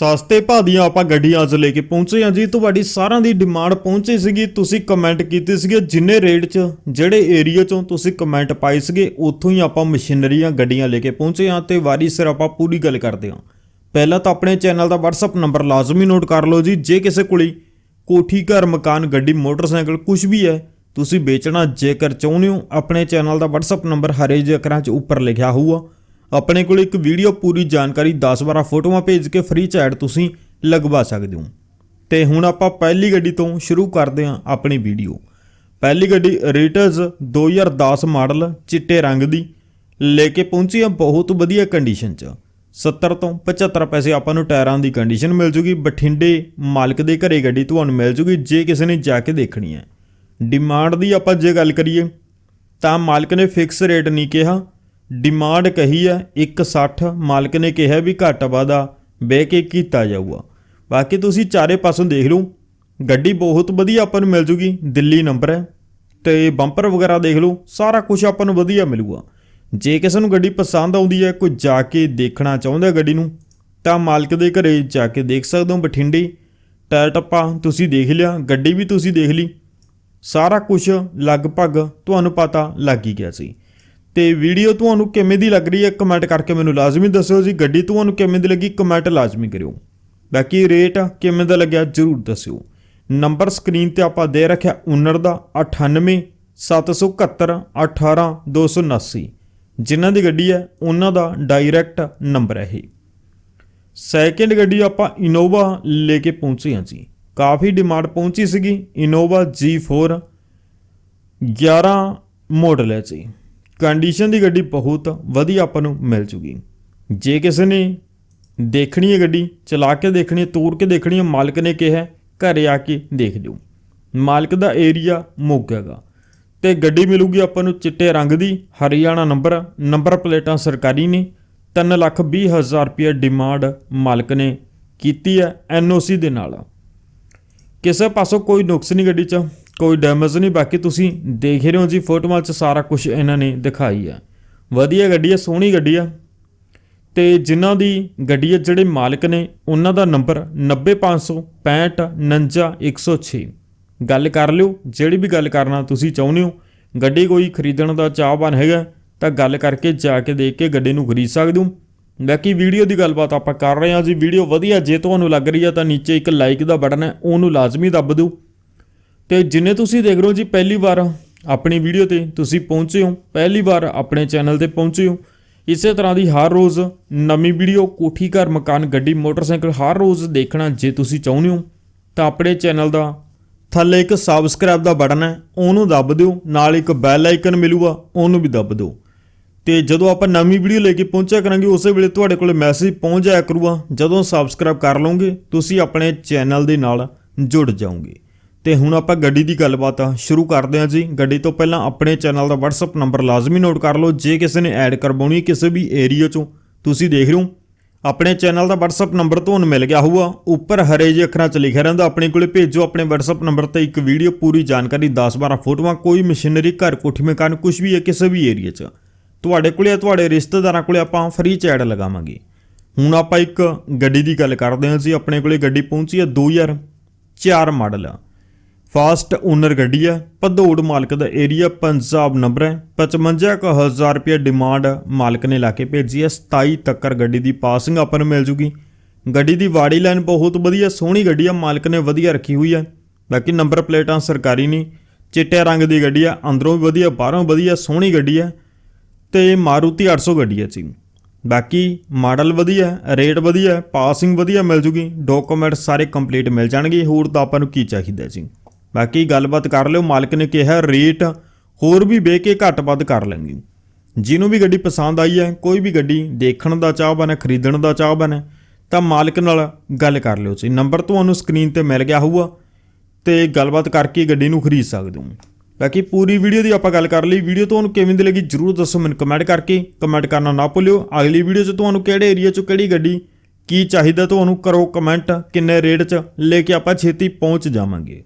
ਸਸਤੇ ਭਾਅ ਦੀਆਂ ਆਪਾਂ ਗੱਡੀਆਂ ਅੱਜ ਲੈ ਕੇ ਪਹੁੰਚੇ ਹਾਂ ਜੀ। ਤੁਹਾਡੀ ਸਾਰਿਆਂ ਦੀ ਡਿਮਾਂਡ ਪਹੁੰਚੀ ਸੀਗੀ। ਤੁਸੀਂ ਕਮੈਂਟ ਕੀਤੀ ਸੀਗੇ ਜਿੰਨੇ ਰੇਟ 'ਚ, ਜਿਹੜੇ ਏਰੀਆ 'ਚੋਂ ਤੁਸੀਂ ਕਮੈਂਟ ਪਾਏ ਸੀਗੇ, ਉੱਥੋਂ ਹੀ ਆਪਾਂ ਮਸ਼ੀਨਰੀਆਂ ਗੱਡੀਆਂ ਲੈ ਕੇ ਪਹੁੰਚੇ ਹਾਂ ਤੇ ਵਾਰੀ ਸਿਰ ਆਪਾਂ ਪੂਰੀ ਗੱਲ ਕਰਦੇ ਹਾਂ। ਪਹਿਲਾਂ ਤਾਂ ਆਪਣੇ ਚੈਨਲ ਦਾ WhatsApp ਨੰਬਰ ਲਾਜ਼ਮੀ ਨੋਟ ਕਰ ਲਓ ਜੀ। ਜੇ ਕਿਸੇ ਕੋਲੇ ਕੋਠੀ ਘਰ, ਮਕਾਨ, ਗੱਡੀ, ਮੋਟਰਸਾਈਕਲ ਕੁਝ ਵੀ ਹੈ, ਤੁਸੀਂ ਵੇਚਣਾ ਜੇਕਰ ਚਾਹੁੰਦੇ ਹੋ, ਆਪਣੇ ਚੈਨਲ ਦਾ WhatsApp ਨੰਬਰ ਹਰੇ ਜਿਹੇ ਅੱਖਰਾਂ 'ਚ ਉੱਪਰ ਲਿਖਿਆ ਹੋਊਗਾ। ਆਪਣੇ ਕੋਲ ਇੱਕ ਵੀਡੀਓ ਪੂਰੀ ਜਾਣਕਾਰੀ 10-12 ਫੋਟੋਆਂ ਭੇਜ ਕੇ ਫ੍ਰੀ ਚ ਐਡ ਤੁਸੀਂ ਲਗਵਾ ਸਕਦੇ ਹੋ। ਤੇ ਹੁਣ ਆਪਾਂ ਪਹਿਲੀ ਗੱਡੀ ਤੋਂ ਸ਼ੁਰੂ ਕਰਦੇ ਹਾਂ ਆਪਣੀ ਵੀਡੀਓ। ਪਹਿਲੀ ਗੱਡੀ ਰੀਟਰਸ 2010 ਮਾਡਲ ਚਿੱਟੇ ਰੰਗ ਦੀ, ਲੈ ਕੇ ਪਹੁੰਚੀ ਆ ਬਹੁਤ ਵਧੀਆ ਕੰਡੀਸ਼ਨ 'ਚ। 70 ਤੋਂ 75 ਪੈਸੇ ਆਪਾਂ ਨੂੰ ਟਾਇਰਾਂ ਦੀ ਕੰਡੀਸ਼ਨ ਮਿਲ ਜੂਗੀ, ਬਠਿੰਡੇ ਮਾਲਕ ਦੇ ਘਰੇ ਗੱਡੀ ਤੁਹਾਨੂੰ ਮਿਲ ਜੂਗੀ ਜੇ ਕਿਸੇ ਨੇ ਜਾ ਕੇ ਦੇਖਣੀ ਹੈ। ਡਿਮਾਂਡ ਦੀ ਆਪਾਂ ਜੇ ਗੱਲ ਕਰੀਏ, ਤਾਂ ਮਾਲਕ ਨੇ ਫਿਕਸ ਰੇਟ ਨਹੀਂ ਕਿਹਾ ਡਿਮਾਂਡ ਕਹੀ ਹੈ 160 ਮਾਲਕ ਨੇ ਕਿਹਾ ਵੀ ਘੱਟ ਵਾਦਾ ਬਹਿ ਕੇ ਕੀਤਾ ਜਾਊਗਾ। ਬਾਕੀ ਤੁਸੀਂ ਚਾਰੇ ਪਾਸੋਂ ਦੇਖ ਲਓ, ਗੱਡੀ ਬਹੁਤ ਵਧੀਆ ਆਪਾਂ ਨੂੰ ਮਿਲ ਜੂਗੀ, ਦਿੱਲੀ ਨੰਬਰ ਹੈ, ਤੇ ਬੰਪਰ ਵਗੈਰਾ ਦੇਖ ਲਓ, ਸਾਰਾ ਕੁਝ ਆਪਾਂ ਨੂੰ ਵਧੀਆ ਮਿਲੂਗਾ। ਜੇ ਕਿਸੇ ਨੂੰ ਗੱਡੀ ਪਸੰਦ ਆਉਂਦੀ ਹੈ, ਕੋਈ ਜਾ ਕੇ ਦੇਖਣਾ ਚਾਹੁੰਦਾ ਗੱਡੀ ਨੂੰ, ਤਾਂ ਮਾਲਕ ਦੇ ਘਰੇ ਜਾ ਕੇ ਦੇਖ ਸਕਦੇ ਹੋ, ਬਠਿੰਡੇ, ਟਾਇਰ ਟੱਪਾ ਤੁਸੀਂ ਦੇਖ ਲਿਆ, ਗੱਡੀ ਵੀ ਤੁਸੀਂ ਦੇਖ ਲਈ, ਸਾਰਾ ਕੁਝ ਲਗਭਗ ਤੁਹਾਨੂੰ ਪਤਾ ਲੱਗ ਹੀ ਗਿਆ ਸੀ। ਤੇ ਵੀਡੀਓ ਤੁਹਾਨੂੰ ਕਿਵੇਂ ਦੀ ਲੱਗ ਰਹੀ ਹੈ ਕਮੈਂਟ ਕਰਕੇ ਮੈਨੂੰ ਲਾਜ਼ਮੀ ਦੱਸਿਓ ਜੀ। ਗੱਡੀ ਤੁਹਾਨੂੰ ਕਿਵੇਂ ਦੀ ਲੱਗੀ ਕਮੈਂਟ ਲਾਜ਼ਮੀ ਕਰਿਓ। ਬਾਕੀ ਰੇਟ ਕਿਵੇਂ ਦਾ ਲੱਗਿਆ, ਜਰੂਰ ਦੱਸਿਓ। ਨੰਬਰ ਸਕਰੀਨ ਤੇ ਆਪਾਂ ਦੇ ਰੱਖਿਆ ਓਨਰ ਦਾ 98 771 18 279 ਜਿਨ੍ਹਾਂ ਦੀ ਗੱਡੀ ਹੈ, ਉਹਨਾਂ ਦਾ ਡਾਇਰੈਕਟ ਨੰਬਰ ਹੈ ਇਹ। ਸੈਕਿੰਡ ਗੱਡੀ ਆਪਾਂ ਇਨੋਵਾ ਲੈ ਕੇ ਪਹੁੰਚੇ ਹਾਂ ਜੀ। ਕਾਫੀ ਡਿਮਾਂਡ ਪਹੁੰਚੀ ਸੀਗੀ ਇਨੋਵਾ G4 11 ਮਾਡਲ ਹੈ ਜੀ। ਕੰਡੀਸ਼ਨ ਦੀ ਗੱਡੀ ਬਹੁਤ ਵਧੀਆ ਆਪਾਂ ਨੂੰ ਮਿਲ ਜੂਗੀ। ਜੇ ਕਿਸੇ ਨੇ ਦੇਖਣੀ ਹੈ ਗੱਡੀ, ਚਲਾ ਕੇ ਦੇਖਣੀ ਹੈ ਤੋੜ ਕੇ ਦੇਖਣੀ ਹੈ, ਮਾਲਕ ਨੇ ਕਿਹਾ, ਘਰੇ ਆ ਕੇ ਦੇਖ ਲਿਓ। ਮਾਲਕ ਦਾ ਏਰੀਆ ਮੋਗਾਗਾ ਤੇ ਗੱਡੀ ਮਿਲੂਗੀ ਆਪਾਂ ਨੂੰ ਚਿੱਟੇ ਰੰਗ ਦੀ, ਹਰਿਆਣਾ ਨੰਬਰ ਨੰਬਰ ਪਲੇਟਾਂ ਸਰਕਾਰੀ ਨੇ। 3 ਲੱਖ 20 ਹਜ਼ਾਰ ਰੁਪਏ ਡਿਮਾਂਡ ਮਾਲਕ ਨੇ ਕੀਤੀ ਹੈ ਐਨਓਸੀ ਦੇ ਨਾਲ। ਕਿਸੇ ਪਾਸੋਂ ਕੋਈ ਨੁਕਸ ਨਹੀਂ ਗੱਡੀ 'ਚ। ਕੋਈ ਡੈਮੇਜ ਨਹੀਂ, ਬਾਕੀ ਤੁਸੀਂ ਦੇਖ ਰਹੇ ਹੋ ਜੀ ਫੋਟੋਆਂ 'ਚ ਸਾਰਾ ਕੁਝ ਇਹਨਾਂ ਨੇ ਦਿਖਾਈ ਹੈ। ਵਧੀਆ ਗੱਡੀ ਹੈ, ਸੋਹਣੀ ਗੱਡੀ ਆ ਤੇ ਜਿਨ੍ਹਾਂ ਦੀ ਗੱਡੀ ਹੈ, ਜਿਹੜੇ ਮਾਲਕ ਨੇ, ਉਹਨਾਂ ਦਾ ਨੰਬਰ 90565 ਗੱਲ ਕਰ ਲਿਓ, ਜਿਹੜੀ ਵੀ ਗੱਲ ਕਰਨਾ ਤੁਸੀਂ ਚਾਹੁੰਦੇ ਹੋ, ਗੱਡੀ ਕੋਈ ਖਰੀਦਣ ਦਾ ਚਾਹਵਾਨ ਹੈਗਾ, ਤਾਂ ਗੱਲ ਕਰਕੇ ਜਾ ਕੇ ਦੇਖ ਕੇ ਗੱਡੀ ਨੂੰ ਖਰੀਦ ਸਕਦੇ ਹੋ। ਬਾਕੀ ਵੀਡੀਓ ਦੀ ਗੱਲਬਾਤ ਆਪਾਂ ਕਰ ਰਹੇ ਹਾਂ ਜੀ, ਵੀਡੀਓ ਵਧੀਆ ਜੇ ਤੁਹਾਨੂੰ ਲੱਗ ਰਹੀ ਹੈ ਤਾਂ ਨੀਚੇ ਇੱਕ ਲਾਈਕ ਦਾ ਬਟਨ ਹੈ, ਉਹਨੂੰ ਲਾਜ਼ਮੀ ਦੱਬ ਦਿਓ। ਤੇ ਜਿੰਨੇ ਤੁਸੀਂ ਦੇਖ ਰਹੇ ਹੋ ਜੀ ਪਹਿਲੀ ਵਾਰ ਆਪਣੀ ਵੀਡੀਓ ਤੇ ਤੁਸੀਂ ਪਹੁੰਚੇ ਹੋ, ਪਹਿਲੀ ਵਾਰ ਆਪਣੇ ਚੈਨਲ ਤੇ ਪਹੁੰਚੇ ਹੋ, ਇਸੇ ਤਰ੍ਹਾਂ ਦੀ ਹਰ ਰੋਜ਼ ਨਵੀਂ ਵੀਡੀਓ, ਕੋਠੀ ਘਰ, ਮਕਾਨ, ਗੱਡੀ, ਮੋਟਰਸਾਈਕਲ ਹਰ ਰੋਜ਼ ਦੇਖਣਾ ਜੇ ਤੁਸੀਂ ਚਾਹੁੰਦੇ ਹੋ, ਤਾਂ ਆਪਣੇ ਚੈਨਲ ਦਾ ਥੱਲੇ ਇੱਕ ਸਬਸਕ੍ਰਾਈਬ ਦਾ ਬਟਨ ਹੈ, ਉਹਨੂੰ ਦੱਬ ਦਿਓ, ਨਾਲ ਇੱਕ ਬੈਲ ਆਈਕਨ ਮਿਲੂਗਾ, ਉਹਨੂੰ ਵੀ ਦੱਬ ਦਿਓ। ਤੇ ਜਦੋਂ ਆਪਾਂ ਨਵੀਂ ਵੀਡੀਓ ਲੈ ਕੇ ਪਹੁੰਚਿਆ ਕਰਾਂਗੇ, ਉਸੇ ਵੇਲੇ ਤੁਹਾਡੇ ਕੋਲ ਮੈਸੇਜ ਪਹੁੰਚ ਜਾਇਆ ਕਰੂਗਾ, ਜਦੋਂ ਸਬਸਕ੍ਰਾਈਬ ਕਰ ਲਓਗੇ, ਤੁਸੀਂ ਆਪਣੇ ਚੈਨਲ ਦੇ ਨਾਲ ਜੁੜ ਜਾਓਗੇ। ਤੇ ਹੁਣ ਆਪਾਂ ਗੱਡੀ ਦੀ ਗੱਲਬਾਤ ਸ਼ੁਰੂ ਕਰਦੇ ਹਾਂ ਜੀ। ਗੱਡੀ ਤੋਂ ਪਹਿਲਾਂ ਆਪਣੇ ਚੈਨਲ ਦਾ WhatsApp ਨੰਬਰ ਲਾਜ਼ਮੀ ਨੋਟ ਕਰ ਲਓ, ਜੇ ਕਿਸੇ ਨੇ ਐਡ ਕਰਵਾਉਣੀ ਕਿਸੇ ਵੀ ਏਰੀਆ ਚੋਂ। ਤੁਸੀਂ ਦੇਖ ਰਹੇ ਹੋ, ਆਪਣੇ ਚੈਨਲ ਦਾ WhatsApp ਨੰਬਰ ਤੁਹਾਨੂੰ ਮਿਲ ਗਿਆ ਹੋਊਗਾ। ਉੱਪਰ ਹਰੇ ਜਿਹੇ ਅੱਖਰਾਂ 'ਚ ਲਿਖਿਆ ਰਹਿੰਦਾ, ਆਪਣੇ ਕੋਲੇ ਭੇਜੋ ਆਪਣੇ WhatsApp ਨੰਬਰ ਤੇ ਇੱਕ ਵੀਡੀਓ, ਪੂਰੀ ਜਾਣਕਾਰੀ 10-12 ਫੋਟੋਆਂ, ਕੋਈ ਮਸ਼ੀਨਰੀ, ਘਰ ਕੋਠੀ, ਮਕਾਨ ਕੁਝ ਵੀ ਹੈ ਕਿਸੇ ਵੀ ਏਰੀਆ 'ਚ। ਤੁਹਾਡੇ ਕੋਲੇ ਜਾਂ ਤੁਹਾਡੇ ਰਿਸ਼ਤੇਦਾਰਾਂ ਕੋਲੇ ਆਪਾਂ ਫ੍ਰੀ ਚ ਐਡ ਲਗਾਵਾਂਗੇ। ਹੁਣ ਆਪਾਂ ਇੱਕ ਗੱਡੀ ਦੀ ਗੱਲ ਕਰਦੇ ਹਾਂ ਜੀ, ਆਪਣੇ ਕੋਲੇ ਗੱਡੀ ਪਹੁੰਚੀ ਹੈ 2004 ਮਾਡਲ। ਆ ਫਾਸਟ ਓਨਰ ਗੱਡੀ ਹੈ ਭਦੌੜ ਮਾਲਕ ਦਾ ਏਰੀਆ ਪੰਜਾਬ ਨੰਬਰ ਹੈ। 55000 ਰੁਪਏ ਡਿਮਾਂਡ ਮਾਲਕ ਨੇ ਲਾ ਕੇ ਭੇਜੀ ਹੈ। 27 ਤੱਕਰ ਗੱਡੀ ਦੀ ਪਾਸਿੰਗ ਆਪਾਂ ਨੂੰ ਮਿਲ ਜੂਗੀ। ਗੱਡੀ ਦੀ ਵਾੜੀ ਲਾਈਨ ਬਹੁਤ ਵਧੀਆ, ਸੋਹਣੀ ਗੱਡੀ ਆ, ਮਾਲਕ ਨੇ ਵਧੀਆ ਰੱਖੀ ਹੋਈ ਹੈ ਬਾਕੀ ਨੰਬਰ ਪਲੇਟਾਂ ਸਰਕਾਰੀ ਨਹੀਂ, ਚਿੱਟੇ ਰੰਗ ਦੀ ਗੱਡੀ ਆ, ਅੰਦਰੋਂ ਵੀ ਵਧੀਆ, ਬਾਹਰੋਂ ਵਧੀਆ, ਸੋਹਣੀ ਗੱਡੀ ਹੈ ਤੇ ਮਾਰੂਤੀ 800 ਗੱਡੀ ਹੈ ਜੀ। ਬਾਕੀ ਮਾਡਲ ਵਧੀਆ, ਰੇਟ ਵਧੀਆ, ਪਾਸਿੰਗ ਵਧੀਆ ਮਿਲ ਜੂਗੀ। ਡਾਕੂਮੈਂਟ ਸਾਰੇ ਕੰਪਲੀਟ ਮਿਲ ਜਾਣਗੇ। ਹੋਰ ਤਾਂ ਆਪਾਂ ਨੂੰ ਕੀ ਚਾਹੀਦਾ ਜੀ? ਬਾਕੀ ਗੱਲਬਾਤ ਕਰ ਲਿਓ। ਮਾਲਕ ਨੇ ਕਿਹਾ, ਰੇਟ ਹੋਰ ਵੀ ਵੇਖ ਕੇ ਘੱਟ ਵੱਧ ਕਰ ਲੈਣਗੇ। ਜਿਹਨੂੰ ਵੀ ਗੱਡੀ ਪਸੰਦ ਆਈ ਹੈ, ਕੋਈ ਵੀ ਗੱਡੀ ਦੇਖਣ ਦਾ ਚਾਹਵਾਨ ਹੈ ਖਰੀਦਣ ਦਾ ਚਾਹਵਾਨ ਹੈ ਤਾਂ ਮਾਲਕ ਨਾਲ ਗੱਲ ਕਰ ਲਿਓ ਜੀ ਨੰਬਰ ਤੁਹਾਨੂੰ ਸਕਰੀਨ ਤੇ ਮਿਲ ਗਿਆ ਹੋਊਗਾ ਤੇ ਗੱਲਬਾਤ ਕਰਕੇ ਗੱਡੀ ਨੂੰ ਖਰੀਦ ਸਕਦੇ ਹੋ। ਬਾਕੀ ਪੂਰੀ ਵੀਡੀਓ ਦੀ ਆਪਾਂ ਗੱਲ ਕਰ ਲਈ। ਵੀਡੀਓ ਤੁਹਾਨੂੰ ਕਿਵੇਂ ਦੀ ਲੱਗੀ ਜਰੂਰ ਦੱਸੋ ਮੈਨੂੰ ਕਮੈਂਟ ਕਰਕੇ। ਕਮੈਂਟ ਕਰਨਾ ਨਾ ਭੁੱਲਿਓ। ਅਗਲੀ ਵੀਡੀਓ 'ਚ ਤੁਹਾਨੂੰ ਕਿਹੜੇ ਏਰੀਆ 'ਚੋਂ ਕਿਹੜੀ ਗੱਡੀ ਕੀ ਚਾਹੀਦਾ, ਤੁਹਾਨੂੰ ਕਰੋ ਕਮੈਂਟ। ਕਿੰਨੇ ਰੇਟ 'ਚ ਲੈ ਕੇ ਆਪਾਂ ਛੇਤੀ ਪਹੁੰਚ ਜਾਵਾਂਗੇ।